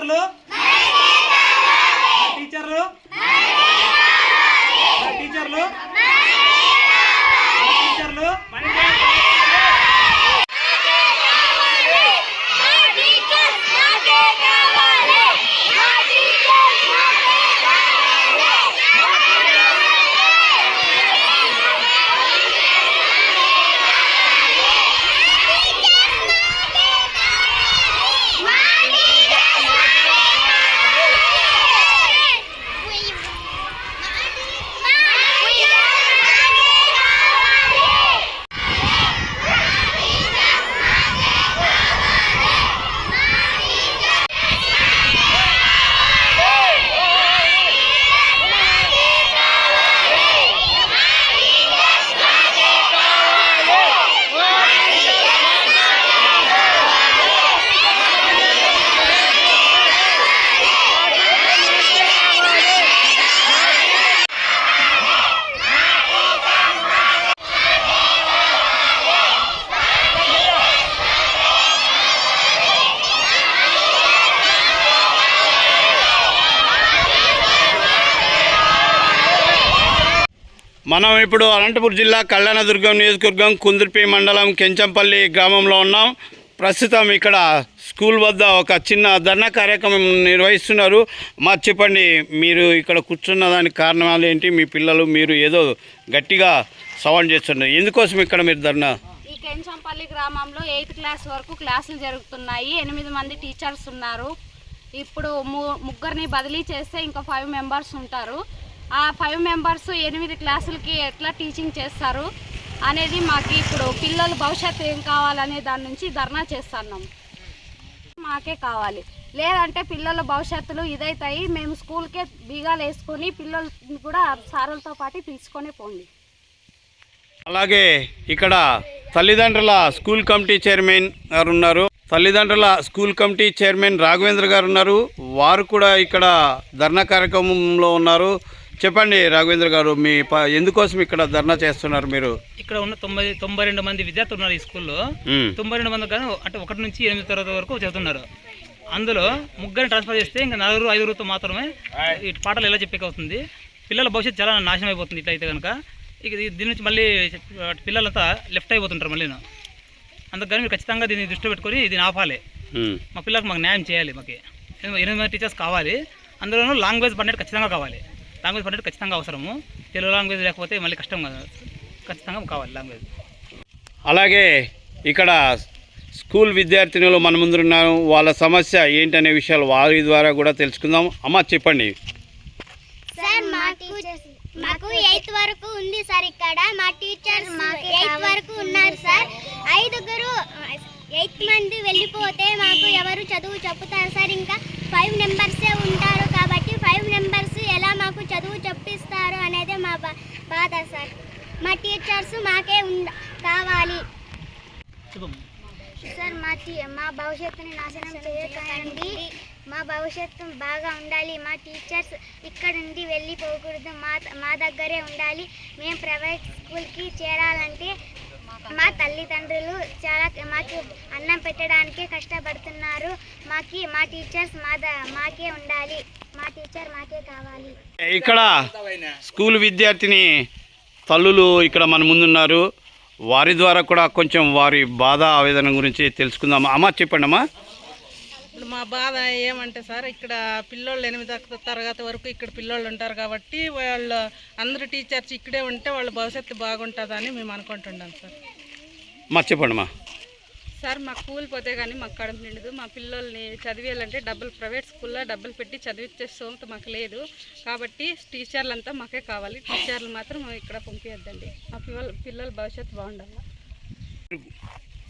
టీచర్లు టీచర్లు టీచర్లు మనం ఇప్పుడు అనంతపురం జిల్లా కళ్యాణదుర్గం నియోజకవర్గం కుందుర్పి మండలం కెంచంపల్లి గ్రామంలో ఉన్నాం. ప్రస్తుతం ఇక్కడ స్కూల్ వద్ద ఒక చిన్న ధర్నా కార్యక్రమం నిర్వహిస్తున్నారు. మా చెప్పండి మీరు ఇక్కడ కూర్చున్న దానికి కారణాలు ఏంటి? మీ పిల్లలు మీరు ఏదో గట్టిగా సవాల్ చేస్తున్నారు. ఎందుకోసం ఇక్కడ మీరు ధర్నా? ఈ కెంచంపల్లి గ్రామంలో ఎయిత్ క్లాస్ వరకు క్లాసులు జరుగుతున్నాయి. ఎనిమిది మంది టీచర్స్ ఉన్నారు. ఇప్పుడు ము ముగ్గురిని బదిలీ చేస్తే ఇంకా ఫైవ్ మెంబర్స్ ఉంటారు. ఆ ఫైవ్ మెంబర్స్ ఎనిమిది క్లాసులకి ఎట్లా టీచింగ్ చేస్తారు అనేది మాకు ఇప్పుడు పిల్లల భవిష్యత్తు ఏం కావాలనే దాని నుంచి ధర్నా చేస్తున్నాం. మాకే కావాలి. లేదంటే పిల్లల భవిష్యత్తులు ఇదైతాయి. మేము స్కూల్కే బీగాలు వేసుకొని పిల్లల్ని కూడా సారులతో పాటు తీసుకొని పోండి. అలాగే ఇక్కడ తల్లిదండ్రుల స్కూల్ కమిటీ చైర్మన్ గారు ఉన్నారు. తల్లిదండ్రుల స్కూల్ కమిటీ చైర్మన్ రాఘవేంద్ర గారు ఉన్నారు. వారు కూడా ఇక్కడ ధర్నా కార్యక్రమంలో ఉన్నారు. చెప్పండి రాఘవేంద్ర గారు మీ ప- ఎందుకోసం ఇక్కడ ధర్నా చేస్తున్నారు మీరు? ఇక్కడ ఉన్న తొంభై తొంభై రెండు మంది విద్యార్థులు ఉన్నారు ఈ స్కూల్లో. తొంభై రెండు మంది కానీ అంటే ఒకటి నుంచి ఎనిమిది తరగతి వరకు చదువుతున్నారు. అందులో ముగ్గురిని ట్రాన్స్ఫర్ చేస్తే ఇంకా నలుగురు ఐదుగురితో మాత్రమే ఈ పాటలు ఎలా చెప్పేకి అవుతుంది. పిల్లల భవిష్యత్తు చాలా నాశనం అయిపోతుంది ఇట్లయితే కనుక. ఇక ఇది- దీని నుంచి మళ్ళీ పిల్లలంతా లెఫ్ట్ అయిపోతుంటారు మళ్ళీ అందుకని మీరు ఖచ్చితంగా దీన్ని దృష్టిలో పెట్టుకొని దీన్ని ఆపాలి. మ్. మా పిల్లలకు మాకు న్యాయం చేయాలి మాకు. ఎనిమిది ఎనిమిది మంది టీచర్స్ కావాలి. అందులోనూ లాంగ్వేజ్ పండేది ఖచ్చితంగా కావాలి. లాంగ్వేజ్ పండేది ఖచ్చితంగా అవసరము. తెలుగు లాంగ్వేజ్ లేకపోతే మళ్ళీ కష్టం కదా. ఖచ్చితంగా కావాలి లాంగ్వేజ్ అలాగే ఇక్కడ స్కూల్ విద్యార్థినులు మన ముందున్నారు. వాళ్ళ సమస్య ఏంటనే విషయాలు వారి ద్వారా కూడా తెలుసుకుందాం. అమ్మ చెప్పండి. సార్ మాకు మాకు ఎయిత్ వరకు ఉంది సార్ ఇక్కడ. మా టీచర్స్ ఎయిత్ వరకు ఉన్నారు సార్. ఐదుగురు ఎయిత్ మంది వెళ్ళిపోతే మాకు ఎవరు చదువు చెప్తారు సార్ ఇంకా ఫైవ్ నెంబర్సే ఉంటారు కాబట్టి ఫైవ్ నెంబర్స్ ఎలా మాకు చదువు చెప్పిస్తారు అనేది మా బా- బాధ సార్ మా టీచర్స్ మాకే ఉండ కావాలి. సార్ మా మా భవిష్యత్తుని నాశనం చేయకండి. మా భవిష్యత్తు బాగా ఉండాలి. మా టీచర్స్ ఇక్కడ నుండి వెళ్ళిపోకూడదు. మా మా దగ్గరే ఉండాలి. మేము ప్రైవేట్ స్కూల్కి చేరాలంటే మా తల్లిదండ్రులు చాలా మాకు అన్నం పెట్టడానికి కష్టపడుతున్నారు. మాకి మా టీచర్స్ మా ద- మాకే ఉండాలి. మా టీచర్ మాకే కావాలి. ఇక్కడ స్కూల్ విద్యార్థిని తల్లులు ఇక్కడ మన ముందున్నారు. వారి ద్వారా కూడా కొంచెం వారి బాధ ఆవేదన గురించి తెలుసుకుందాం అమ్మ చెప్పండి అమ్మా. ఇప్పుడు మా బాధ ఏమంటే సార్ ఇక్కడ పిల్లోళ్ళు ఎనిమిది తరగతి వరకు ఇక్కడ పిల్లోళ్ళు ఉంటారు కాబట్టి వాళ్ళు అందరు టీచర్స్ ఇక్కడే ఉంటే వాళ్ళ భవిష్యత్తు బాగుంటుందని మేము అనుకుంటున్నాం సార్. అమ్మా చెప్పండి అమ్మా. సార్ మాకు స్కూల్ పోతే కానీ మాకు కడుపు నిండదు. మా పిల్లల్ని చదివేయాలంటే డబ్బులు ప్రైవేట్ స్కూల్లో డబ్బులు పెట్టి చదివించే సోమత మాకు లేదు. కాబట్టి టీచర్లు అంతా మాకే కావాలి. టీచర్లు మాత్రం ఇక్కడ పంపించద్దండి మా పిల్లల పిల్లల భవిష్యత్తు బాగుండాలి.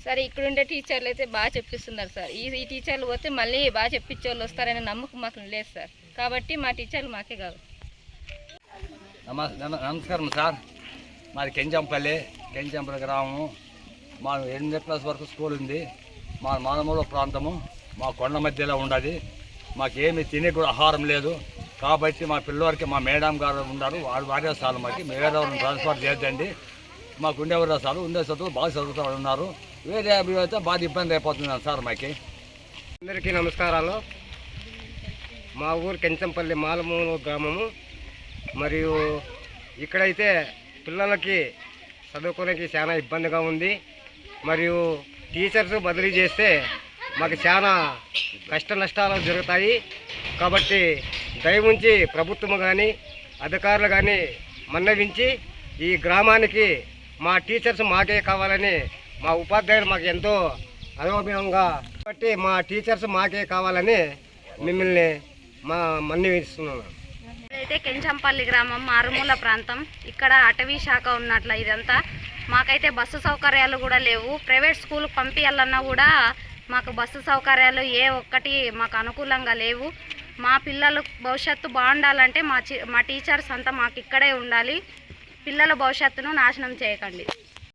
సార్ ఇక్కడ ఉండే టీచర్లు అయితే బాగా చెప్పిస్తున్నారు సార్. ఈ ఈ టీచర్లు పోతే మళ్ళీ బాగా చెప్పించే వాళ్ళు వస్తారనే నమ్మకం మాకు లేదు సార్. కాబట్టి మా టీచర్లు మాకే నమ- నమస్కారం సార్. మాది కెంచంపల్లి కెంచంపల్లి గ్రామము. మా ఎనిమిది క్లాస్ వరకు స్కూల్ ఉంది. మా మానమూల ప్రాంతము మా కొండ మధ్యలో ఉన్నది మాకేమి తినే కూడా ఆహారం లేదు. కాబట్టి మా పిల్లవారికి మా మేడం గారు ఉన్నారు. వాడు వాడే చాలు మాకు. మేడం ట్రాన్స్ఫర్ చేద్దండి మాకు ఉండేవారు సార్ ఉండే చదువు బాగా చదువుతూ ఉన్నారు. వేరే అభివృద్ధి అయితే బాగా ఇబ్బంది అయిపోతుంది సార్ మాకి. అందరికీ నమస్కారాలు. మా ఊరు కెంచంపల్లి మాలమూలు గ్రామము. మరియు ఇక్కడైతే పిల్లలకి చదువుకోవడానికి చాలా ఇబ్బందిగా ఉంది. మరియు టీచర్స్ బదిలీ చేస్తే మాకు చాలా కష్ట నష్టాలు జరుగుతాయి. కాబట్టి దయవుంచి ప్రభుత్వం కానీ అధికారులు కానీ మన్నవించి ఈ గ్రామానికి మా టీచర్స్ మాకే కావాలని మా ఉపాధ్యాయులు మాకు ఎంతో అనుభవంగా కాబట్టి మా టీచర్స్ మాకే కావాలని మిమ్మల్ని మా మన్నవిస్తున్నాను. అయితే కెంచంపల్లి గ్రామం మారుమూల ప్రాంతం. ఇక్కడ అటవీ శాఖ ఉన్నట్ల ఇదంతా. మాకైతే బస్సు సౌకర్యాలు కూడా లేవు. ప్రైవేట్ స్కూల్కి పంపించాలన్నా కూడా మాకు బస్సు సౌకర్యాలు ఏ ఒక్కటి మాకు అనుకూలంగా లేవు. మా పిల్లలు భవిష్యత్తు బాగుండాలంటే మా చి మా టీచర్స్ అంతా మాకు ఇక్కడే ఉండాలి. పిల్లల భవిష్యత్తును నాశనం చేయకండి.